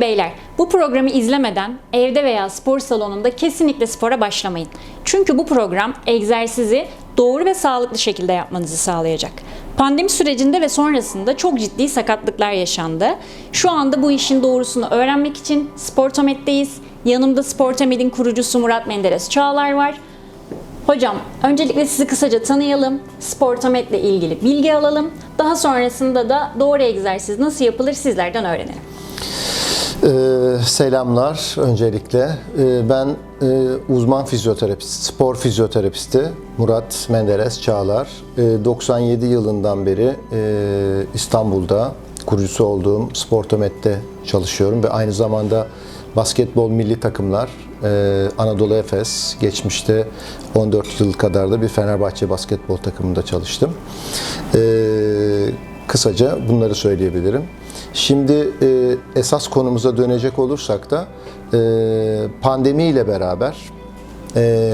Beyler, bu programı izlemeden evde veya spor salonunda kesinlikle spora başlamayın. Çünkü bu program egzersizi doğru ve sağlıklı şekilde yapmanızı sağlayacak. Pandemi sürecinde ve sonrasında çok ciddi sakatlıklar yaşandı. Şu anda bu işin doğrusunu öğrenmek için Sportomed'deyiz. Yanımda Sportomed'in kurucusu Murat Menderes Çağlar var. Hocam, öncelikle sizi kısaca tanıyalım, Sportomed ile ilgili bilgi alalım. Daha sonrasında da doğru egzersiz nasıl yapılır sizlerden öğrenelim. Ee, selamlar öncelikle. Ee, ben e, uzman fizyoterapist, spor fizyoterapisti Murat Menderes Çağlar. Ee, 97 yılından beri e, İstanbul'da kurucusu olduğum Sportomed'de çalışıyorum ve aynı zamanda basketbol milli takımlar e, Anadolu Efes geçmişte 14 yıl kadar da bir Fenerbahçe basketbol takımında çalıştım. Ee, kısaca bunları söyleyebilirim. Şimdi e, esas konumuza dönecek olursak da e, pandemiyle beraber e,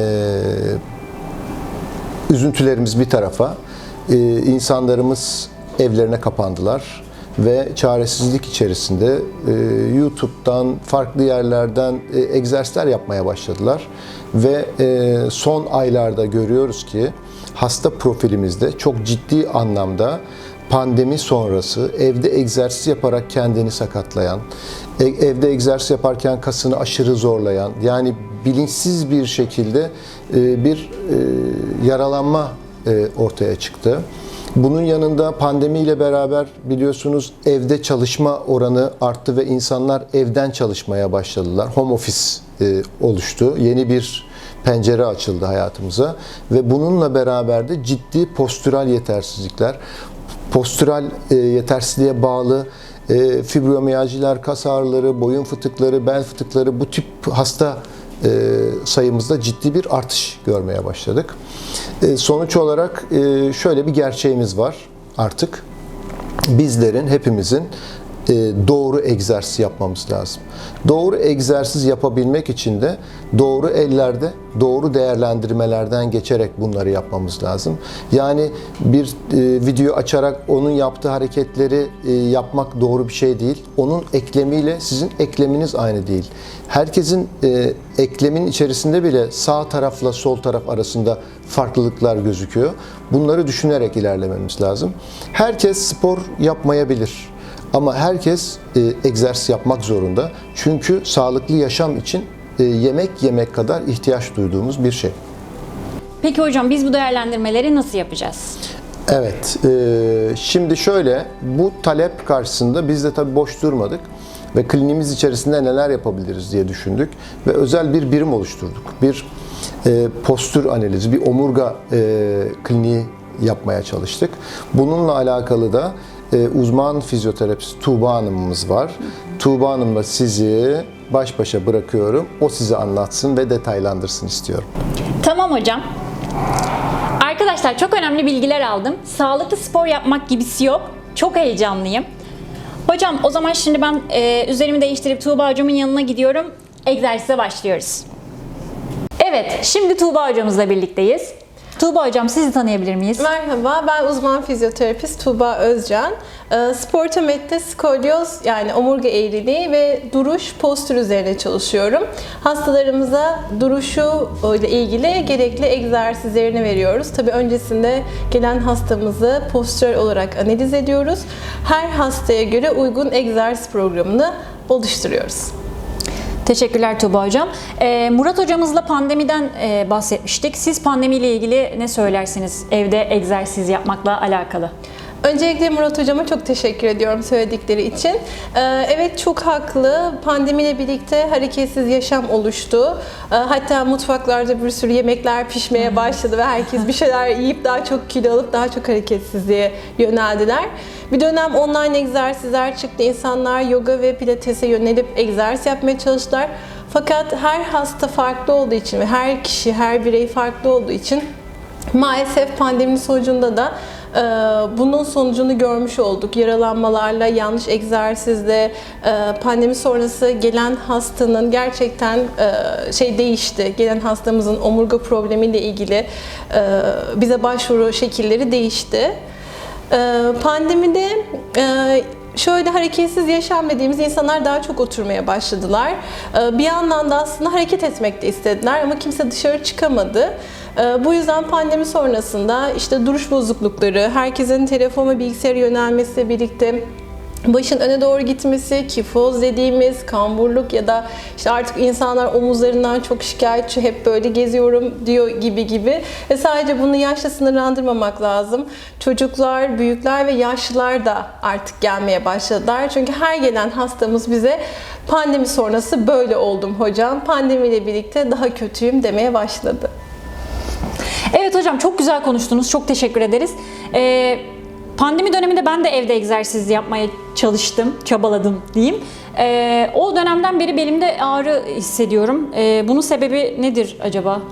üzüntülerimiz bir tarafa, e, insanlarımız evlerine kapandılar ve çaresizlik içerisinde e, YouTube'dan, farklı yerlerden e, egzersizler yapmaya başladılar ve e, son aylarda görüyoruz ki hasta profilimizde çok ciddi anlamda pandemi sonrası evde egzersiz yaparak kendini sakatlayan, e- evde egzersiz yaparken kasını aşırı zorlayan, yani bilinçsiz bir şekilde e, bir e, yaralanma ortaya çıktı. Bunun yanında pandemiyle beraber biliyorsunuz evde çalışma oranı arttı ve insanlar evden çalışmaya başladılar. Home office oluştu. Yeni bir pencere açıldı hayatımıza ve bununla beraber de ciddi postüral yetersizlikler, postüral e, yetersizliğe bağlı e, fibromiyaljiler, kas ağrıları, boyun fıtıkları, bel fıtıkları bu tip hasta e, sayımızda ciddi bir artış görmeye başladık. E, sonuç olarak e, şöyle bir gerçeğimiz var artık. Bizlerin, hepimizin doğru egzersiz yapmamız lazım. Doğru egzersiz yapabilmek için de doğru ellerde, doğru değerlendirmelerden geçerek bunları yapmamız lazım. Yani bir e, video açarak onun yaptığı hareketleri e, yapmak doğru bir şey değil. Onun eklemiyle sizin ekleminiz aynı değil. Herkesin e, eklemin içerisinde bile sağ tarafla sol taraf arasında farklılıklar gözüküyor. Bunları düşünerek ilerlememiz lazım. Herkes spor yapmayabilir. Ama herkes e, egzersiz yapmak zorunda. Çünkü sağlıklı yaşam için e, yemek yemek kadar ihtiyaç duyduğumuz bir şey. Peki hocam biz bu değerlendirmeleri nasıl yapacağız? Evet, e, şimdi şöyle bu talep karşısında biz de tabii boş durmadık ve kliniğimiz içerisinde neler yapabiliriz diye düşündük ve özel bir birim oluşturduk. Bir e, postür analizi, bir omurga e, kliniği yapmaya çalıştık. Bununla alakalı da e, uzman fizyoterapist Tuğba Hanım'ımız var. Tuğba Hanım'la sizi baş başa bırakıyorum. O size anlatsın ve detaylandırsın istiyorum. Tamam hocam. Arkadaşlar çok önemli bilgiler aldım. Sağlıklı spor yapmak gibisi yok. Çok heyecanlıyım. Hocam o zaman şimdi ben e, üzerimi değiştirip Tuğba hocamın yanına gidiyorum. Egzersize başlıyoruz. Evet, şimdi Tuğba hocamızla birlikteyiz. Tuğba hocam sizi tanıyabilir miyiz? Merhaba, ben uzman fizyoterapist Tuğba Özcan. Ee, Sportomed'de skolyoz yani omurga eğriliği ve duruş postür üzerine çalışıyorum. Hastalarımıza duruşu ile ilgili gerekli egzersizlerini veriyoruz. Tabii öncesinde gelen hastamızı postürel olarak analiz ediyoruz. Her hastaya göre uygun egzersiz programını oluşturuyoruz. Teşekkürler Tuğba hocam. Ee, Murat hocamızla pandemiden e, bahsetmiştik. Siz pandemiyle ilgili ne söylersiniz evde egzersiz yapmakla alakalı? Öncelikle Murat Hocama çok teşekkür ediyorum söyledikleri için. Ee, Evet çok haklı. Pandemiyle birlikte hareketsiz yaşam oluştu. Ee, Hatta mutfaklarda bir sürü yemekler pişmeye başladı ve herkes bir şeyler yiyip daha çok kilo alıp daha çok hareketsizliğe yöneldiler. Bir dönem online egzersizler çıktı. İnsanlar yoga ve pilatese yönelip egzersiz yapmaya çalıştılar. Fakat her hasta farklı olduğu için ve her kişi, her birey farklı olduğu için Maalesef pandeminin sonucunda da bunun sonucunu görmüş olduk. Yaralanmalarla, yanlış egzersizle, e, pandemi sonrası gelen hastanın gerçekten e, şey değişti. Gelen hastamızın omurga problemiyle ilgili e, bize başvuru şekilleri değişti. Pandemide şöyle hareketsiz yaşam insanlar daha çok oturmaya başladılar. Ee, Bir yandan da aslında hareket etmek de istediler ama kimse dışarı çıkamadı. Ee, Bu yüzden pandemi sonrasında işte duruş bozuklukları, herkesin telefon ve bilgisayara yönelmesiyle birlikte başın öne doğru gitmesi, kifoz dediğimiz kamburluk ya da işte artık insanlar omuzlarından çok şikayetçi hep böyle geziyorum diyor gibi gibi. Ve sadece bunu yaşla sınırlandırmamak lazım. Çocuklar, büyükler ve yaşlılar da artık gelmeye başladılar. Çünkü her gelen hastamız bize pandemi sonrası böyle oldum hocam. Pandemiyle birlikte daha kötüyüm demeye başladı. Evet hocam çok güzel konuştunuz. Çok teşekkür ederiz. Ee, pandemi döneminde ben de evde egzersiz yapmaya çalıştım, çabaladım diyeyim. Ee, o dönemden beri belimde ağrı hissediyorum. Ee, bunun sebebi nedir acaba?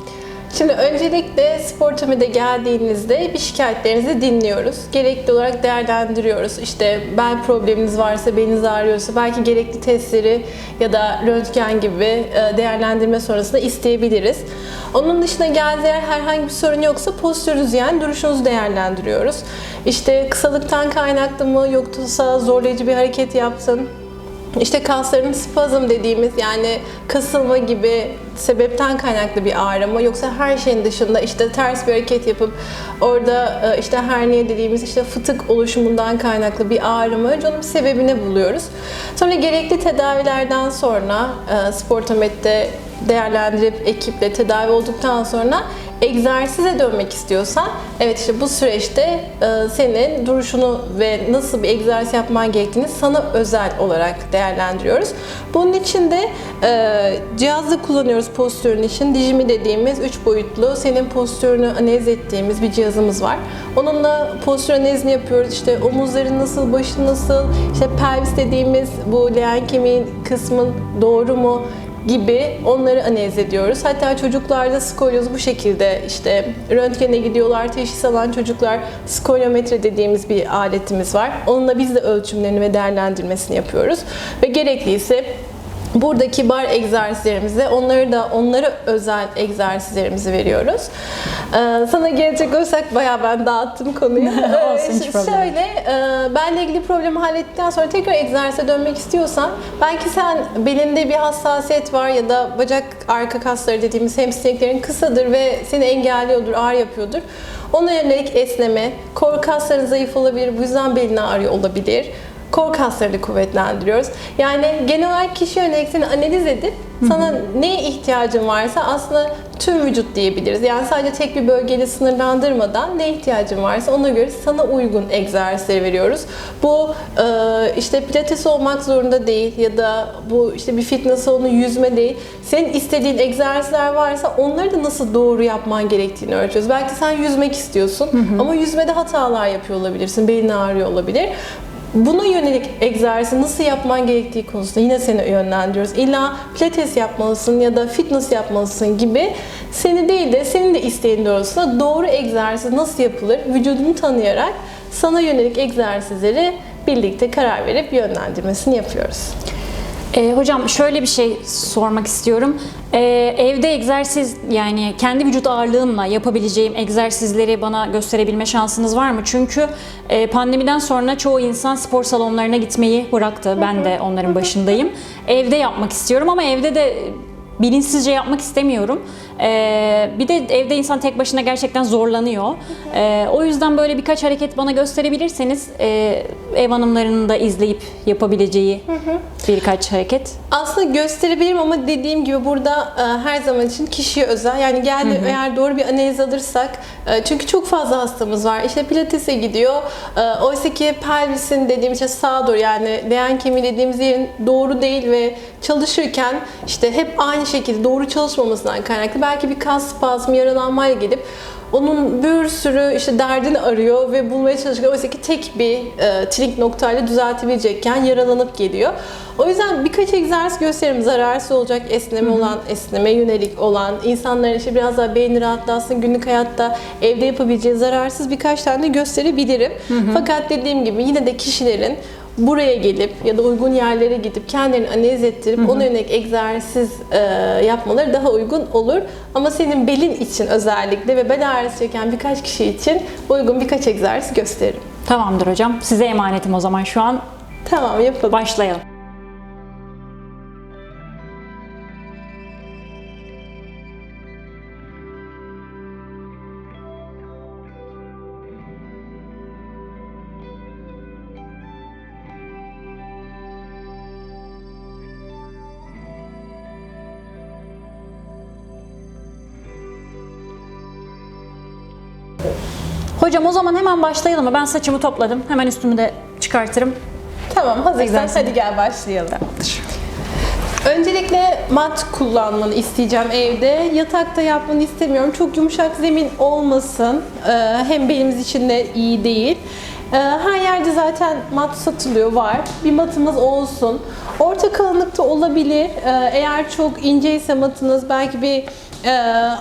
Şimdi öncelikle Sportomi'de geldiğinizde bir şikayetlerinizi dinliyoruz. Gerekli olarak değerlendiriyoruz. İşte bel probleminiz varsa, beliniz ağrıyorsa belki gerekli testleri ya da röntgen gibi e, değerlendirme sonrasında isteyebiliriz. Onun dışında geldiği herhangi bir sorun yoksa postürünüzü yani duruşunuzu değerlendiriyoruz. İşte kısalıktan kaynaklı mı yoksa zorlayıcı bir hareket yaptın, işte kasların spazm dediğimiz yani kasılma gibi sebepten kaynaklı bir ağrı mı yoksa her şeyin dışında işte ters bir hareket yapıp orada e, işte herniye dediğimiz işte fıtık oluşumundan kaynaklı bir ağrı mı önce onun bir sebebini buluyoruz. Sonra gerekli tedavilerden sonra e, sportomette değerlendirip ekiple tedavi olduktan sonra egzersize dönmek istiyorsan evet işte bu süreçte e, senin duruşunu ve nasıl bir egzersiz yapman gerektiğini sana özel olarak değerlendiriyoruz. Bunun için de e, cihazda kullanıyoruz postürün için. Dijimi dediğimiz 3 boyutlu senin postürünü analiz ettiğimiz bir cihazımız var. Onunla postür analizini yapıyoruz. İşte omuzların nasıl, başın nasıl, işte pelvis dediğimiz bu leğen kemiğin kısmın doğru mu? Gibi onları analiz ediyoruz. Hatta çocuklarda skolyoz bu şekilde işte röntgene gidiyorlar, teşhis alan çocuklar skolyometre dediğimiz bir aletimiz var. Onunla biz de ölçümlerini ve değerlendirmesini yapıyoruz. Ve gerekliyse buradaki bar egzersizlerimizde onları da onlara özel egzersizlerimizi veriyoruz. Ee, sana gelecek olursak bayağı ben dağıttım konuyu. Olsun, hiç Ee, problem. Şöyle e, benle ilgili problemi hallettikten sonra tekrar egzersize dönmek istiyorsan belki sen belinde bir hassasiyet var ya da bacak arka kasları dediğimiz hamstringlerin kısadır ve seni engelliyordur, ağrı yapıyordur. Ona yönelik esneme, kor kasların zayıf olabilir, bu yüzden belin ağrıyor olabilir. Kor kaslarını kuvvetlendiriyoruz. Yani genel olarak kişi yönelik seni analiz edip sana neye ihtiyacın varsa aslında tüm vücut diyebiliriz. Yani sadece tek bir bölgeyle sınırlandırmadan ne ihtiyacın varsa ona göre sana uygun egzersizleri veriyoruz. Bu e, işte pilates olmak zorunda değil ya da bu işte bir fitness salonu yüzme değil. Senin istediğin egzersizler varsa onları da nasıl doğru yapman gerektiğini ölçüyoruz. Belki sen yüzmek istiyorsun ama yüzmede hatalar yapıyor olabilirsin. Belin ağrıyor olabilir. Buna yönelik egzersizi nasıl yapman gerektiği konusunda yine seni yönlendiriyoruz. İlla pilates yapmalısın ya da fitness yapmalısın gibi seni değil de senin de isteğin doğrultusunda doğru egzersiz nasıl yapılır vücudunu tanıyarak sana yönelik egzersizleri birlikte karar verip yönlendirmesini yapıyoruz. Ee, hocam şöyle bir şey sormak istiyorum. Ee, evde egzersiz yani kendi vücut ağırlığımla yapabileceğim egzersizleri bana gösterebilme şansınız var mı? Çünkü e, pandemiden sonra çoğu insan spor salonlarına gitmeyi bıraktı. Ben de onların başındayım. Evde yapmak istiyorum ama evde de bilinçsizce yapmak istemiyorum. Ee, bir de evde insan tek başına gerçekten zorlanıyor. Ee, o yüzden böyle birkaç hareket bana gösterebilirseniz e, ev hanımlarının da izleyip yapabileceği birkaç hareket. Aslında gösterebilirim ama dediğim gibi burada e, her zaman için kişiye özel. Yani geldi eğer doğru bir analiz alırsak e, çünkü çok fazla hastamız var. İşte pilatese gidiyor. E, oysa ki pelvisin dediğimiz şey sağa doğru yani leğen kemiği dediğimiz yerin doğru değil ve çalışırken işte hep aynı şekilde doğru çalışmamasından kaynaklı belki bir kas spazmı yaralanmayla gelip onun bir sürü işte derdini arıyor ve bulmaya çalışıyor. Oysa ki tek bir e, trik noktayla düzeltebilecekken yaralanıp geliyor. O yüzden birkaç egzersiz gösteririm. Zararsız olacak esneme olan, esneme yönelik olan, insanların işte biraz daha beyni rahatlatsın, günlük hayatta evde yapabileceği zararsız birkaç tane de gösterebilirim. Fakat dediğim gibi yine de kişilerin buraya gelip ya da uygun yerlere gidip kendilerini analiz ettirip ona yönelik egzersiz e, yapmaları daha uygun olur. Ama senin belin için özellikle ve bel ağrısı çeken birkaç kişi için uygun birkaç egzersiz gösteririm. Tamamdır hocam. Size emanetim o zaman şu an. Tamam yapalım. Başlayalım. Hocam o zaman hemen başlayalım mı? Ben saçımı topladım. Hemen üstümü de çıkartırım. Tamam hazırsan Egzersiz. hadi gel başlayalım. Öncelikle mat kullanmanı isteyeceğim evde. Yatakta yapmanı istemiyorum. Çok yumuşak zemin olmasın. Ee, hem belimiz için de iyi değil. Ee, Her yerde zaten mat satılıyor, var. Bir matımız olsun. Orta kalınlıkta olabilir. Ee, Eğer çok inceyse matınız belki bir e,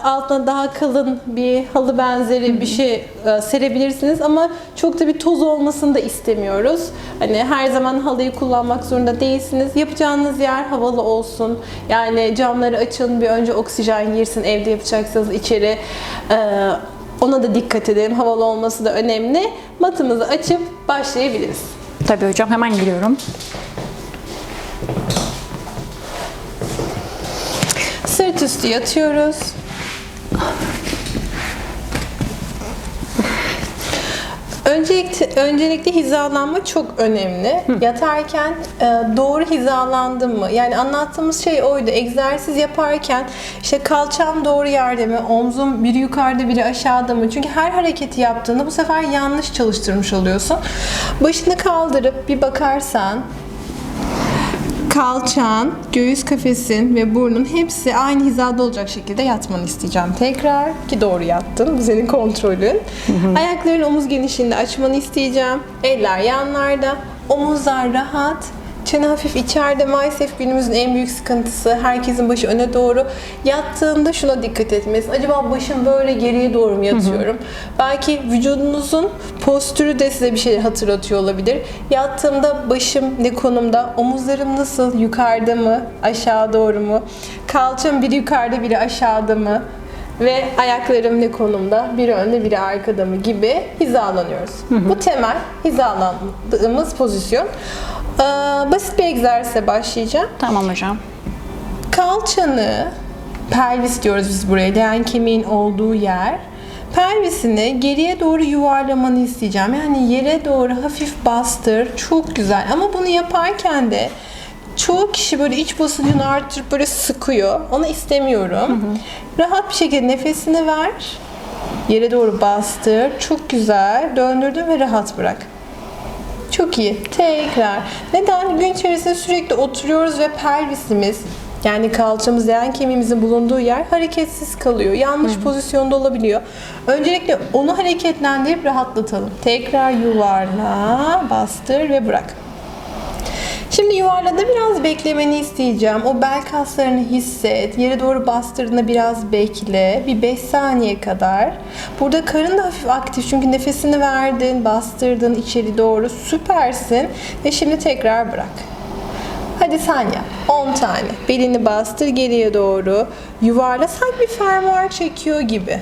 altına daha kalın bir halı benzeri bir şey e, serebilirsiniz ama çok da bir toz olmasını da istemiyoruz. Hani her zaman halıyı kullanmak zorunda değilsiniz. Yapacağınız yer havalı olsun. Yani camları açın, bir önce oksijen girsin evde yapacaksanız içeri. e, ona da dikkat edelim. Havalı olması da önemli. Matımızı açıp başlayabiliriz. Tabii hocam hemen giriyorum. Sırt üstü yatıyoruz. Öncelikle, öncelikle hizalanma çok önemli. Yatarken e, doğru hizalandım mı? Yani anlattığımız şey oydu. Egzersiz yaparken işte kalçam doğru yerde mi? Omzum biri yukarıda biri aşağıda mı? Çünkü her hareketi yaptığında bu sefer yanlış çalıştırmış oluyorsun. Başını kaldırıp bir bakarsan kalçan, göğüs kafesin ve burnun hepsi aynı hizada olacak şekilde yatmanı isteyeceğim. Tekrar ki doğru yattın. Bu senin kontrolün. Ayakların omuz genişliğinde açmanı isteyeceğim. Eller yanlarda. Omuzlar rahat. Çene hafif içeride maalesef günümüzün en büyük sıkıntısı herkesin başı öne doğru yattığında şuna dikkat etmelisin. Acaba başım böyle geriye doğru mu yatıyorum? Belki vücudunuzun postürü de size bir şey hatırlatıyor olabilir. Yattığımda başım ne konumda? Omuzlarım nasıl? Yukarıda mı? Aşağı doğru mu? Kalçam biri yukarıda biri aşağıda mı? Ve ayaklarım ne konumda? Biri önde biri arkada mı gibi hizalanıyoruz. Bu temel hizalandığımız pozisyon. Ee, basit bir egzersize başlayacağım. Tamam hocam. Kalçanı, pelvis diyoruz biz buraya, leğen kemiğin olduğu yer. Pelvisini geriye doğru yuvarlamanı isteyeceğim. Yani yere doğru hafif bastır. Çok güzel. Ama bunu yaparken de çoğu kişi böyle iç basıncını arttırıp böyle sıkıyor. Onu istemiyorum. Rahat bir şekilde nefesini ver. Yere doğru bastır. Çok güzel. Döndürdün ve rahat bırak. Çok iyi. Tekrar. Neden? Gün içerisinde sürekli oturuyoruz ve pelvisimiz yani kalçamız, leğen kemiğimizin bulunduğu yer hareketsiz kalıyor. Yanlış pozisyonda olabiliyor. Öncelikle onu hareketlendirip rahatlatalım. Tekrar yuvarla, bastır ve bırak. Şimdi yuvarlada biraz beklemeni isteyeceğim. O bel kaslarını hisset. Yere doğru bastırdığında biraz bekle. Bir 5 saniye kadar. Burada karın da hafif aktif. Çünkü nefesini verdin, bastırdın içeri doğru. Süpersin. Ve şimdi tekrar bırak. Hadi sen yap. 10 tane. Belini bastır geriye doğru. Yuvarla. Sanki bir fermuar çekiyor gibi.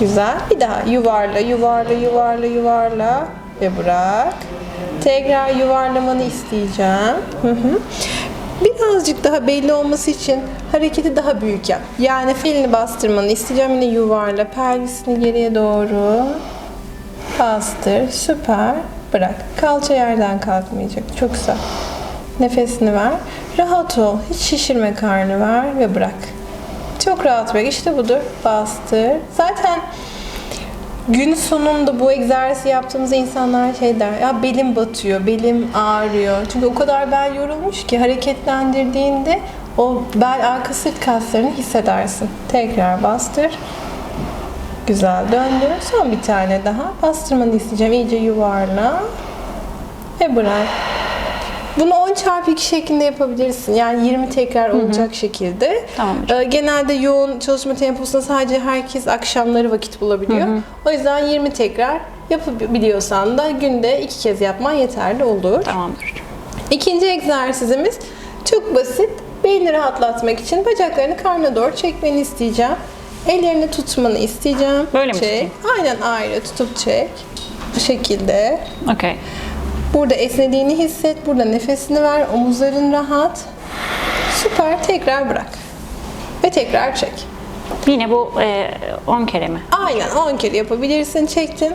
Güzel. Bir daha yuvarla, yuvarla, yuvarla, yuvarla ve bırak. Tekrar yuvarlamanı isteyeceğim. Hı hı. Birazcık daha belli olması için hareketi daha büyük yap. Yani elini bastırmanı isteyeceğim. Yine yuvarla. Pelvisini geriye doğru. Bastır. Süper. Bırak. Kalça yerden kalkmayacak. Çok güzel. Nefesini ver. Rahat ol. Hiç şişirme karnı ver ve bırak. Çok rahat bırak. İşte budur. Bastır. Zaten gün sonunda bu egzersizi yaptığımızda insanlar şey der. Ya belim batıyor, belim ağrıyor. Çünkü o kadar bel yorulmuş ki hareketlendirdiğinde o bel arka sırt kaslarını hissedersin. Tekrar bastır. Güzel döndür. Son bir tane daha. Bastırmanı isteyeceğim. İyice yuvarla. Ve bırak. Bunu 10 çarpı 2 şeklinde yapabilirsin. Yani 20 tekrar olacak şekilde. Tamam hocam. Ee, Genelde yoğun çalışma temposunda sadece herkes akşamları vakit bulabiliyor. O yüzden 20 tekrar yapabiliyorsan da günde iki kez yapman yeterli olur. Tamamdır. İkinci egzersizimiz çok basit. Belini rahatlatmak için bacaklarını karnına doğru çekmeni isteyeceğim. Ellerini tutmanı isteyeceğim. Böyle mi çek. tutayım? Aynen ayrı tutup çek. Bu şekilde. Okey. Burada esnediğini hisset. Burada nefesini ver. Omuzların rahat. Süper. Tekrar bırak. Ve tekrar çek. Yine bu e, 10 kere mi? Aynen 10 kere yapabilirsin. Çektin.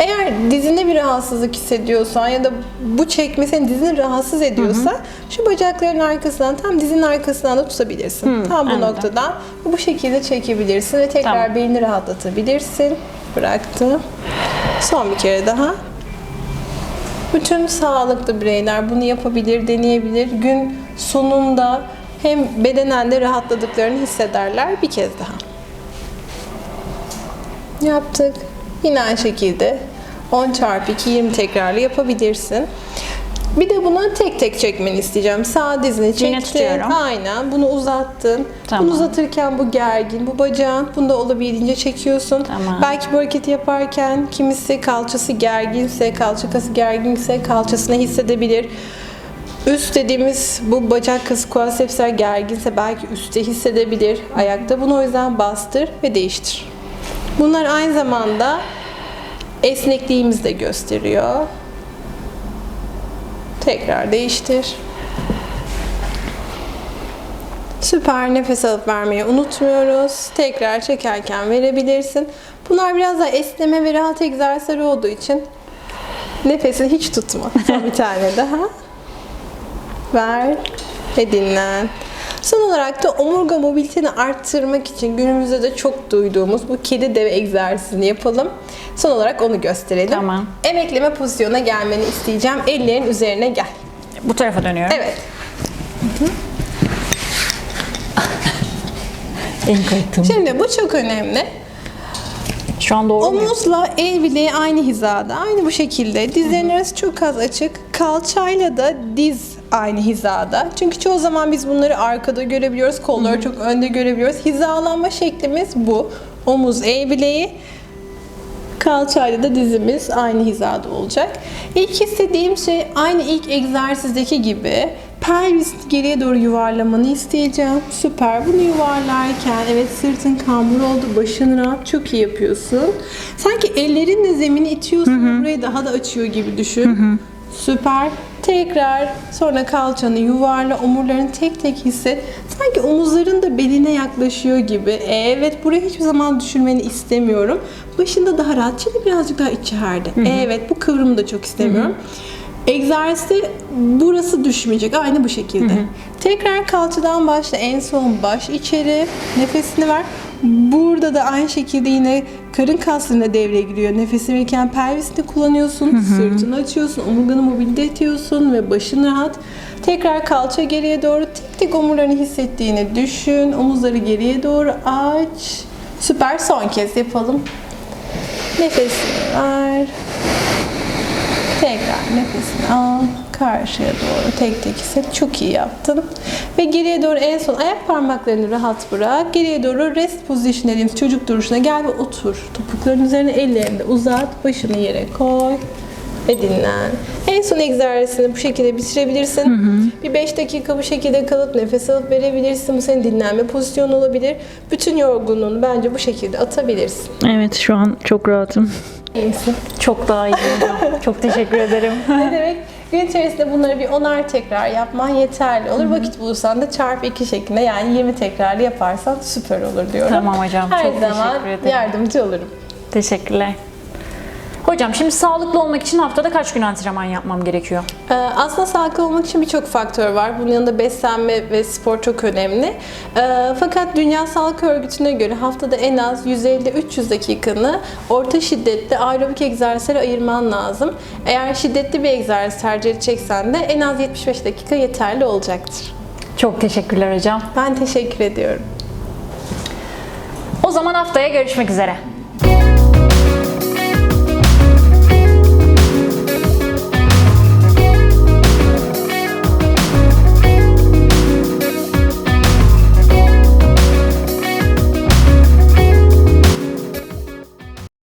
Eğer dizinde bir rahatsızlık hissediyorsan ya da bu çekme senin dizini rahatsız ediyorsa şu bacakların arkasından tam dizinin arkasından da tutabilirsin. tam bu anladım. noktadan bu şekilde çekebilirsin ve tekrar Tamam. belini rahatlatabilirsin. Bıraktım. Son bir kere daha. Bütün sağlıklı bireyler bunu yapabilir, deneyebilir. Gün sonunda hem bedenen de rahatladıklarını hissederler bir kez daha. Yaptık. Yine aynı şekilde 10 çarpı 2 20 tekrarlı yapabilirsin. Bir de bunu tek tek çekmeni isteyeceğim. Sağ dizini çektin. tutuyorum. Aynen. Bunu uzattın. Tamam. Bunu uzatırken bu gergin, bu bacağın. Bunu da olabildiğince çekiyorsun. Tamam. Belki bu hareketi yaparken kimisi kalçası gerginse, kalça kası gerginse kalçasını hissedebilir. Üst dediğimiz bu bacak kası quadricepsler gerginse belki üstte hissedebilir ayakta. Bunu o yüzden bastır ve değiştir. Bunlar aynı zamanda esnekliğimizi de gösteriyor. Tekrar değiştir. Süper nefes alıp vermeyi unutmuyoruz. Tekrar çekerken verebilirsin. Bunlar biraz daha esneme ve rahat egzersizler olduğu için nefesini hiç tutma. Son bir tane daha. Ver ve dinlen. Son olarak da omurga mobiliteni arttırmak için günümüzde de çok duyduğumuz bu kedi deve egzersizini yapalım. Son olarak onu gösterelim. Tamam. Emekleme pozisyona gelmeni isteyeceğim. Ellerin üzerine gel. Bu tarafa dönüyorum. Evet. En kayıttım. Şimdi bu çok önemli. Şu an doğru? Omuzla el bileği aynı hizada. Aynı bu şekilde. Dizlerin arası çok az açık. Kalçayla da diz aynı hizada. Çünkü çoğu zaman biz bunları arkada görebiliyoruz. Kolları çok önde görebiliyoruz. Hizalanma şeklimiz bu. Omuz el bileği. Kalçayla da dizimiz aynı hizada olacak. İlk istediğim şey aynı ilk egzersizdeki gibi pelvis geriye doğru yuvarlamanı isteyeceğim. Süper. Bunu yuvarlarken evet sırtın kambur oldu, başın rahat. Çok iyi yapıyorsun. Sanki ellerinle zemini itiyorsun ve burayı daha da açıyor gibi düşün. Süper. Tekrar sonra kalçanı yuvarla, omurlarını tek tek hisset. Sanki omuzların da beline yaklaşıyor gibi. Evet, burayı hiçbir zaman düşürmeni istemiyorum. Başında daha rahat, çene birazcık daha içeride. Evet, bu kıvrımı da çok istemiyorum. Egzersizde burası düşmeyecek. Aynı bu şekilde. Tekrar kalçadan başla. En son baş içeri. Nefesini ver. Burada da aynı şekilde yine karın kaslarına devreye giriyor. Nefesi verirken pelvisini kullanıyorsun. Sırtını açıyorsun. Omurganı mobilde ediyorsun ve başın rahat. Tekrar kalça geriye doğru tek tek omurlarını hissettiğini düşün. Omuzları geriye doğru aç. Süper. Son kez yapalım. Nefesini ver. Tekrar nefesini al. Karşıya doğru tek tek hisset. Çok iyi yaptın. Ve geriye doğru en son ayak parmaklarını rahat bırak. Geriye doğru rest position dediğimiz çocuk duruşuna gel ve otur. Topukların üzerine ellerini de uzat. Başını yere koy. Ve dinlen. En son egzersizini bu şekilde bitirebilirsin. Bir 5 dakika bu şekilde kalıp nefes alıp verebilirsin. Bu senin dinlenme pozisyonu olabilir. Bütün yorgunluğunu bence bu şekilde atabilirsin. Evet şu an çok rahatım. İyi misin? Çok daha hocam. Çok teşekkür ederim. ne demek? Gün içerisinde bunları bir onar tekrar yapman yeterli olur. Vakit bulursan da çarpı 2 şeklinde yani 20 tekrarlı yaparsan süper olur diyorum. Tamam hocam, Her çok zaman teşekkür ederim. yardımcı olurum. Teşekkürler. Hocam şimdi sağlıklı olmak için haftada kaç gün antrenman yapmam gerekiyor? Ee, aslında sağlıklı olmak için birçok faktör var. Bunun yanında beslenme ve spor çok önemli. Ee, fakat Dünya Sağlık Örgütü'ne göre haftada en az 150-300 dakikanı orta şiddetli aerobik egzersizlere ayırman lazım. Eğer şiddetli bir egzersiz tercih edeceksen de en az 75 dakika yeterli olacaktır. Çok teşekkürler hocam. Ben teşekkür ediyorum. O zaman haftaya görüşmek üzere.